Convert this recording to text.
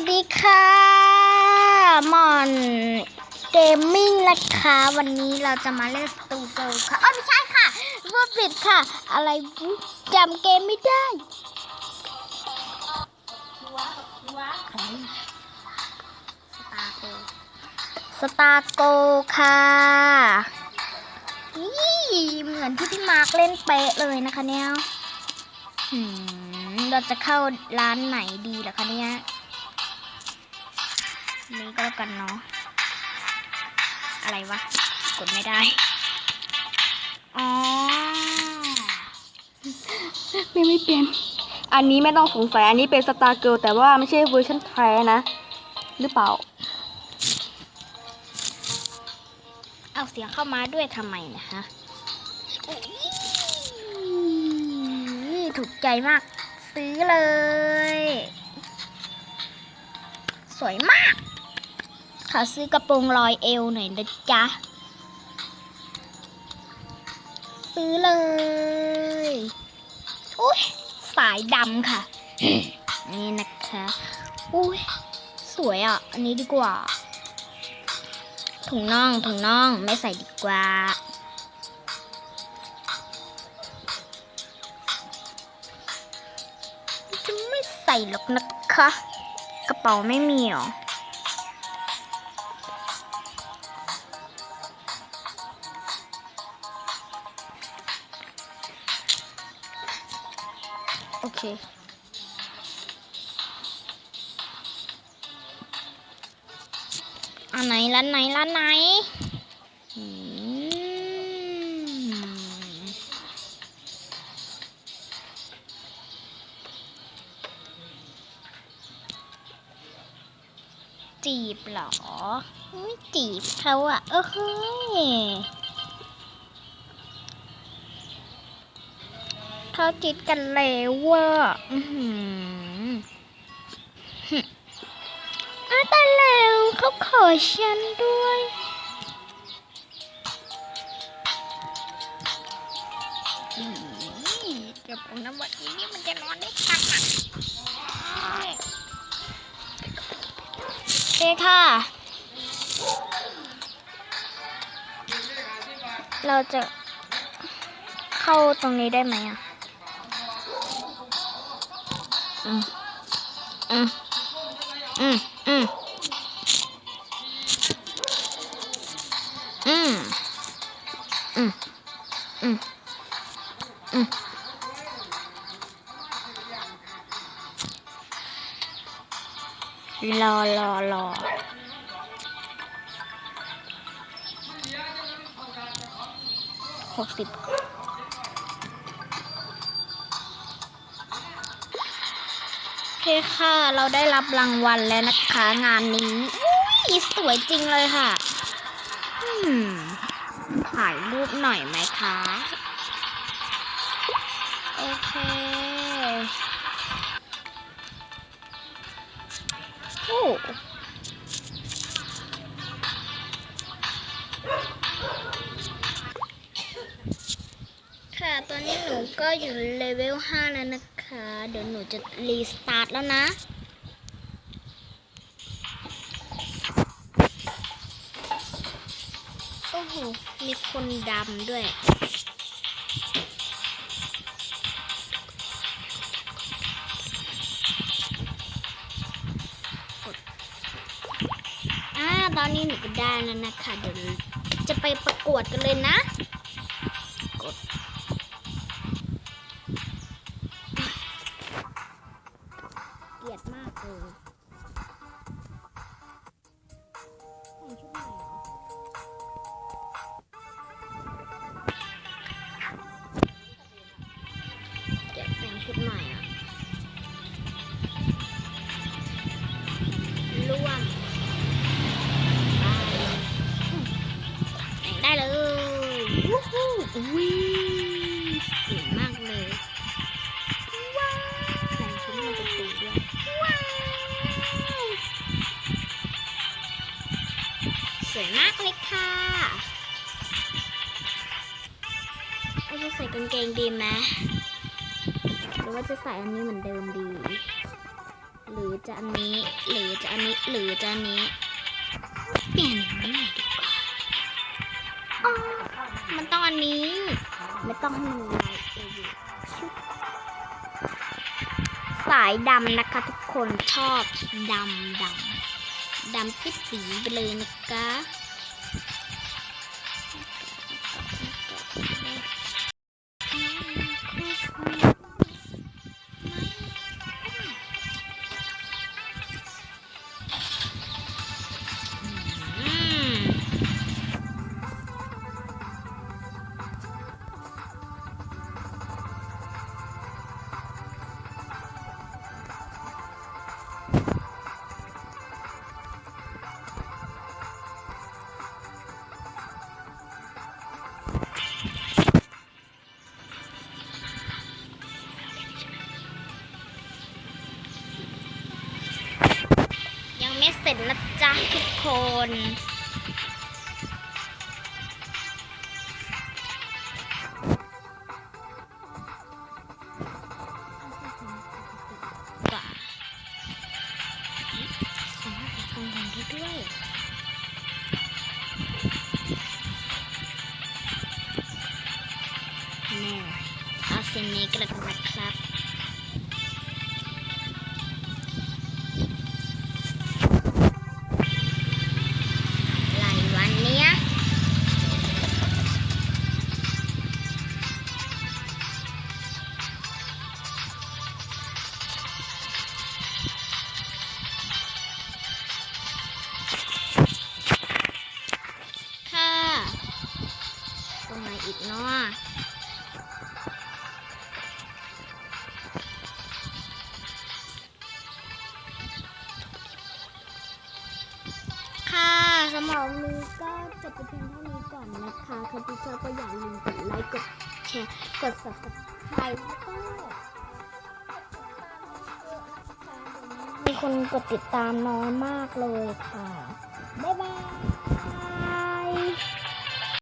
วัสดีค่ะมอนเกมมิ่งนะคะ วันนี้เราจะมาเล่นสตูเกิลค่ะอ๋อไม่ใช่ค่ะพูดผิดค่ะ อะไรจำเกมไม่ได้สตาร์โกค่ะนี่เหมือนที่พี่มาร์คเล่นเป๊ะเลยนะคะเนี่ยหืมเราจะเข้าร้านไหนดีล่ะคะเนี่ย นี่ก็แล้วกันเนาะ อะไรวะ กดไม่ได้ อ๋อ ไม่ไม่เป็นอันนี้ไม่ต้องสงสัย อันนี้เป็นสตาร์เกิลแต่ว่าไม่ใช่เวอร์ชันแท้นะ หรือเปล่า เอาเสียงเข้ามาด้วยทำไมนะคะอุ๊ยถูกใจมาก ซื้อเลย สวยมาก ขอซื้อกระโปรงลอยเอวหน่อยนะจ๊ะ ซื้อเลยอุ้ยสายดำค่ะ นี่นะคะอุ้ยสวยอะ อันนี้ดีกว่า ถุงน่องถุงน่องไม่ใส่ดีกว่าจะไม่ใส่หรอกนะคะ กระเป๋าไม่มีหรอ โอเค อันไหนร้านไหนร้านไหนจีบเหรอ ไม่จีบเขาอะเออเฮ้ย เขาจิตกันแล้วว่ะอือหืออาตาแล้วเขาขอฉันด้วยเดี๋ยวผมน้ำวันนี้มันจะนอนได้ทักอะโอเคค่ะเราจะเข้าตรงนี้ได้ไหมอะ อะอะอืมอืมอืมอืมอืมอืมรอรอรอหกสิบ คค่ะ เราได้รับรางวัลแล้วนะคะ งานนี้อุ้ยสวยจริงเลยค่ะถ่ายรูปหน่อยไหมคะ โอเคโอ้็อยู่เลเวล 5 แล้วนะคะ เดี๋ยวหนูจะรีสตาร์ทแล้วนะ โอ้โห มีคนดำด้วยอ่าตอนนี้หนูก็ได้แล้วนะคะ เดี๋ยวจะไปประกวดกันเลยนะ กด ได้เลยวู้ฮู้อุ้ยสวยมากเลยว้าวแต่งชุดมันจะสวยด้วยว้าวสวยมากเลยค่ะเราจะใส่กางเกงดีไหมหรือว่าจะใส่อันนี้เหมือนเดิมดี หรือจะอันนี้ หรือจะอันนี้ หรือจะอันนี้ เปลี่ยน วันนี้ ไม่ต้องให้มันลายเองชุบสายดำนะคะทุกคนชอบดำดำดำปิดปีไปเลยนะคะ ไม่เสร็จนะจ๊ะทุกคน รงไหนอีกเนาะค่ะสำหรับวันนี้ก็จบไปเพียงเท่านี้ก่อนนะคะใครที่ชอบก็อย่าลืมกดไลค์กดแชร์กด subscribe แล้วก็มีคนกดติดตามน้อยมากเลยค่ะ บ๊ายบาย